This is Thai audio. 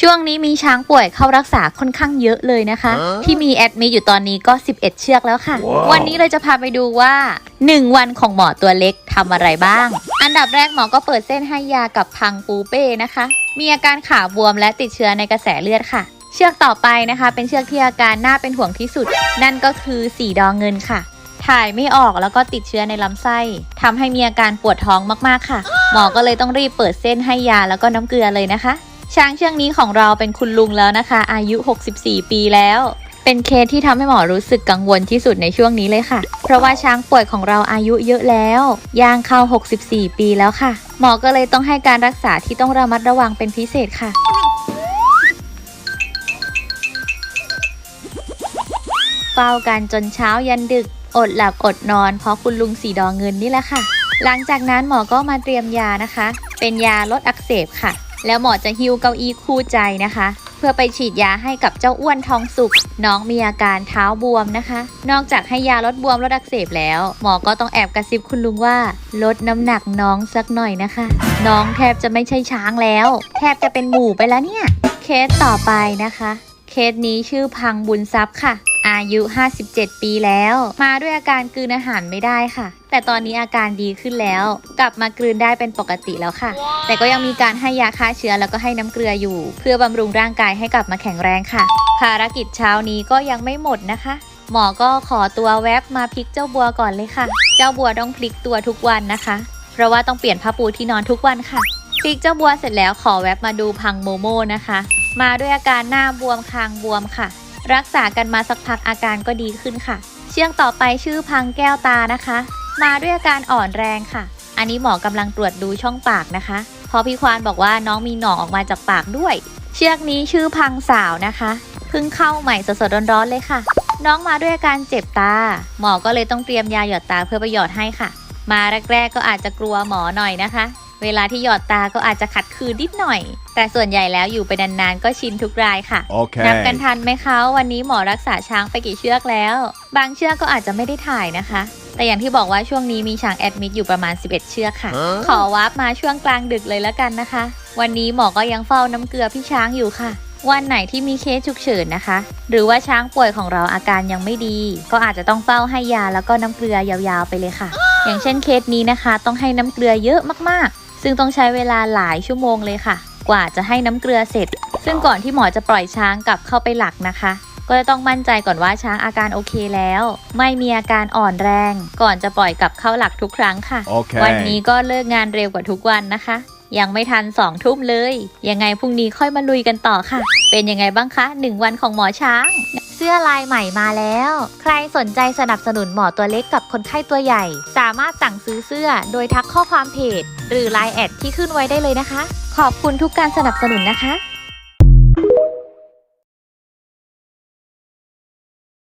ช่วงนี้มีช้างป่วยเข้ารักษาค่อนข้างเยอะเลยนะคะฮะที่มีแอดมิดอยู่ตอนนี้ก็ 11 เชือกแล้วค่ะว้าววันนี้เราจะพาไปดูว่า 1 วันของหมอตัวเล็กทำอะไรบ้าง อันดับแรกหมอก็เปิดเส้นให้ยากับพังปูเป้นะคะ มีอาการขาบวมและติดเชื้อในกระแสเลือดค่ะ เชือกต่อไปนะคะ เป็นเชือกที่อาการน่าเป็นห่วงที่สุด นั่นก็คือสีดองเงินค่ะ ถ่ายไม่ออกแล้วก็ติดเชื้อในลำไส้ทำให้มีอาการปวดท้องมากๆค่ะ หมอก็เลยต้องรีบเปิดเส้นให้ยาแล้วก็น้ำเกลือเลยนะคะ ช้างเชือกนี้ของเราเป็นคุณลุงแล้วนะคะ อายุ 64 ปีแล้ว เป็นเคสที่ทำให้หมอรู้สึกกังวลที่สุดในช่วงนี้เลยค่ะ เพราะว่าช้างป่วยของเราอายุเยอะแล้วย่างเข้า 64 ปีแล้วค่ะ หมอก็เลยต้องให้การรักษาที่ต้องระมัดระวังเป็นพิเศษค่ะเฝ้ากันจนเช้ายันดึก อดหลับอดนอน เพราะคุณลุงสีดองเงินนี่แหละค่ะ หลังจากนั้นหมอก็มาเตรียมยานะคะ เป็นยาลดอักเสบค่ะ แล้วหมอจะฮิ้วเก้าอี้คู่ใจนะคะ เพื่อไปฉีดยาให้กับเจ้าอ้วนทองสุกน้องมีอาการเท้าบวมนะคะ นอกจากให้ยาลดบวมลดอักเสบแล้ว หมอก็ต้องแอบกระซิบคุณลุงว่า ลดน้ำหนักน้องสักหน่อยนะคะ น้องแทบจะไม่ใช่ช้างแล้ว แทบจะเป็นหมูไปแล้วเนี่ย เคสต่อไปนะคะ เคสนี้ชื่อพังบุญทรัพย์ค่ะ อายุ 57 ปีแล้ว มาด้วยอาการกลืนอาหารไม่ได้ค่ะ แต่ตอนนี้อาการดีขึ้นแล้ว กลับมากลืนได้เป็นปกติแล้วค่ะ แต่ก็ยังมีการให้ยาฆ่าเชื้อแล้วก็ให้น้ำเกลืออยู่ เพื่อบำรุงร่างกายให้กลับมาแข็งแรงค่ะ ภารกิจเช้านี้ก็ยังไม่หมดนะคะ หมอก็ขอตัวแวบมาพลิกเจ้าบัวก่อนเลยค่ะ เจ้าบัวต้องพลิกตัวทุกวันนะคะ เพราะว่าต้องเปลี่ยนผ้าปูที่นอนทุกวันค่ะพลิกเจ้าบัวเสร็จแล้วขอแวบมาดูพังโมโมนะคะ มาด้วยอาการหน้าบวมคางบวมค่ะ รักษากันมาสักพักอาการก็ดีขึ้นค่ะ เชือกต่อไปชื่อพังแก้วตานะคะ มาด้วยอาการอ่อนแรงค่ะ อันนี้หมอกำลังตรวจดูช่องปากนะคะเพราะพี่ควานบอกว่าน้องมีหนองออกมาจากปากด้วย เชือกนี้ชื่อพังสาวนะคะเพิ่งเข้าใหม่สดๆร้อนๆเลยค่ะ น้องมาด้วยอาการเจ็บตา หมอก็เลยต้องเตรียมยาหยอดตาเพื่อไปหยอดให้ค่ะ มาแรกๆก็อาจจะกลัวหมอหน่อยนะคะ เวลาที่หยอดตาก็อาจจะขัดขืนนิดหน่อย แต่ส่วนใหญ่แล้วอยู่ไปนานๆ ก็ชินทุกรายค่ะ Okay. นับกันทันไหมคะวันนี้หมอรักษาช้างไปกี่เชือกแล้ว บางเชือกก็อาจจะไม่ได้ถ่ายนะคะ แต่อย่างที่บอกว่าช่วงนี้มีช้างแอดมิดอยู่ประมาณ 11 เชือกค่ะฮะขอวาร์ปมาช่วงกลางดึกเลยแล้วกันนะคะ วันนี้หมอก็ยังเฝ้าน้ำเกลือพี่ช้างอยู่ค่ะวันไหนที่มีเคสฉุกเฉินนะคะ หรือว่าช้างป่วยของเราอาการยังไม่ดี ก็อาจจะต้องเฝ้าให้ยาแล้วก็น้ำเกลือยาวๆไปเลยค่ะ อย่างเช่นเคสนี้นะคะ ต้องให้น้ำเกลือเยอะมากๆ ซึ่งต้องใช้เวลาหลายชั่วโมงเลยค่ะ กว่าจะให้น้ำเกลือเสร็จ ซึ่งก่อนที่หมอจะปล่อยช้างกลับเข้าไปหลักนะคะ ก็จะต้องมั่นใจก่อนว่าช้างอาการโอเคแล้ว ไม่มีอาการอ่อนแรง ก่อนจะปล่อยกลับเข้าหลักทุกครั้งค่ะ Okay. วันนี้ก็เลิกงานเร็วกว่าทุกวันนะคะยังไม่ทันสองทุ่มเลย ยังไงพรุ่งนี้ค่อยมาลุยกันต่อค่ะ เป็นยังไงบ้างคะหนึ่งวันของหมอช้างเสื้อลายใหม่มาแล้ว ใครสนใจสนับสนุนหมอตัวเล็กกับคนไข้ตัวใหญ่ สามารถสั่งซื้อเสื้อโดยทักข้อความเพจ หรือไลน์แอดที่ขึ้นไว้ได้เลยนะคะ ขอบคุณทุกการสนับสนุนนะคะ